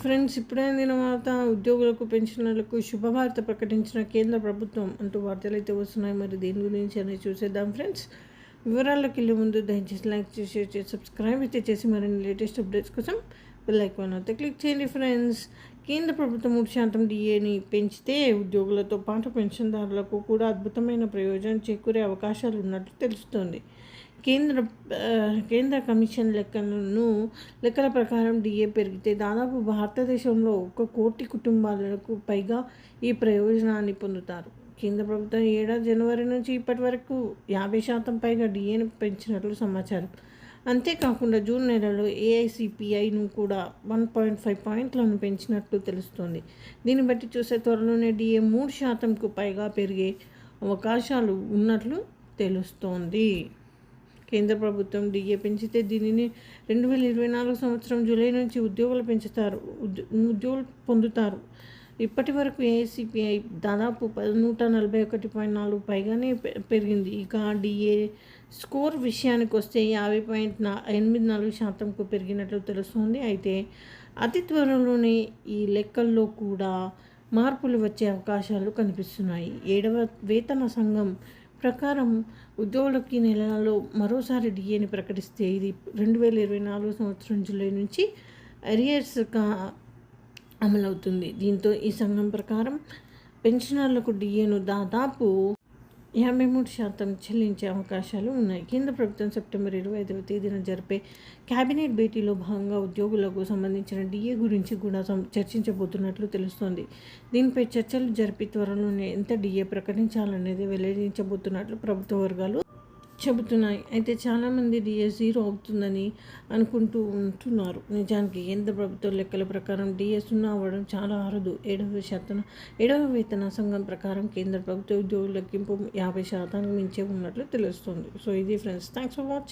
Friends ఇప్పుడైన అందిన వార్త ఉద్యోగులకు పెన్షనర్లకు శుభవార్త ప్రకటించిన కేంద్ర ప్రభుత్వం అంటూ వార్తలు అయితే వస్తున్నాయి. మరి దీని గురించి అనేది చూసేద్దాం ఫ్రెండ్స్. వివరాల్లోకి వెళ్ళే ముందు దయచేసి లైక్ చేసి షేర్ చేసి సబ్స్క్రైబ్ అయితే చేసి మరిన్ని లేటెస్ట్ అప్డేట్స్ కోసం బెల్ ఐకాన్ అయితే క్లిక్ చేయండి ఫ్రెండ్స్. కేంద్ర ప్రభుత్వం మూడు శాతం డిఏని పెంచితే ఉద్యోగులతో పాటు పెన్షన్దారులకు కూడా అద్భుతమైన ప్రయోజనం చేకూరే అవకాశాలు ఉన్నట్లు తెలుస్తోంది. కేంద్ర కేంద్ర కమిషన్ లెక్కలను లెక్కల ప్రకారం డిఏ పెరిగితే దాదాపు భారతదేశంలో ఒక కోటి కుటుంబాలకు పైగా ఈ ప్రయోజనాన్ని పొందుతారు. కేంద్ర ప్రభుత్వం ఏడాది జనవరి నుంచి ఇప్పటి వరకు యాభై శాతం పైగా డిఏను పెంచినట్లు సమాచారం. అంతేకాకుండా జూన్ నెలలో ఏఐసిపిఐను కూడా వన్ పాయింట్ ఫైవ్ పాయింట్లను పెంచినట్లు తెలుస్తోంది. దీన్ని బట్టి చూసే త్వరలోనే డిఏ మూడు శాతంకు పైగా పెరిగే అవకాశాలు ఉన్నట్లు తెలుస్తోంది. కేంద్ర ప్రభుత్వం డిఏ పెంచితే దీనిని రెండు వేల ఇరవై నాలుగు సంవత్సరం జూలై నుంచి ఉద్యోగులు పెంచుతారు. ఉద్యోగులు పొందుతారు. ఇప్పటి వరకు ఏఐసిపిఐ దాదాపు నూట నలభై ఒకటి పాయింట్ నాలుగు పైగానే పెరిగింది. ఇక డిఏ స్కోర్ విషయానికి వస్తే యాభై పాయింట్ నా ఎనిమిది నాలుగు శాతంకు పెరిగినట్లు తెలుస్తుంది. అయితే అతి త్వరలోనే ఈ లెక్కల్లో కూడా మార్పులు వచ్చే అవకాశాలు కనిపిస్తున్నాయి. ఏడవ వేతన సంఘం ప్రకారం ఉద్యోగులకి నెలలో మరోసారి డిఏని ప్రకటిస్తే ఇది రెండు వేల ఇరవై నాలుగు సంవత్సరం జూలై నుంచి అరియర్స్గా అమలవుతుంది. దీంతో ఈ సంఘం ప్రకారం పెన్షనర్లకు డిఏను దాదాపు యాభై మూడు శాతం చెల్లించే అవకాశాలు ఉన్నాయి. కేంద్ర ప్రభుత్వం సెప్టెంబర్ ఇరవై ఐదవ తేదీన జరిపే కేబినెట్ భేటీలో భాగంగా ఉద్యోగులకు సంబంధించిన డిఏ గురించి కూడా చర్చించబోతున్నట్లు తెలుస్తోంది. దీనిపై చర్చలు జరిపి త్వరలోనే ఎంత డిఏ ప్రకటించాలనేది వెల్లడించబోతున్నట్లు ప్రభుత్వ వర్గాలు చెబుతున్నాయి. అయితే చాలామంది డిఎస్ జీరో అవుతుందని అనుకుంటూ ఉంటున్నారు. నిజానికి కేంద్ర ప్రభుత్వ లెక్కల ప్రకారం డిఎస్ సున్నా అవ్వడం చాలా అరుదు. ఏడవ శాతం ఏడవ వేతన సంఘం ప్రకారం కేంద్ర ప్రభుత్వ ఉద్యోగుల లెక్కింపు యాభై శాతానికి మించే ఉన్నట్లు తెలుస్తుంది. సో ఇది ఫ్రెండ్స్ థ్యాంక్స్ ఫర్ వాచింగ్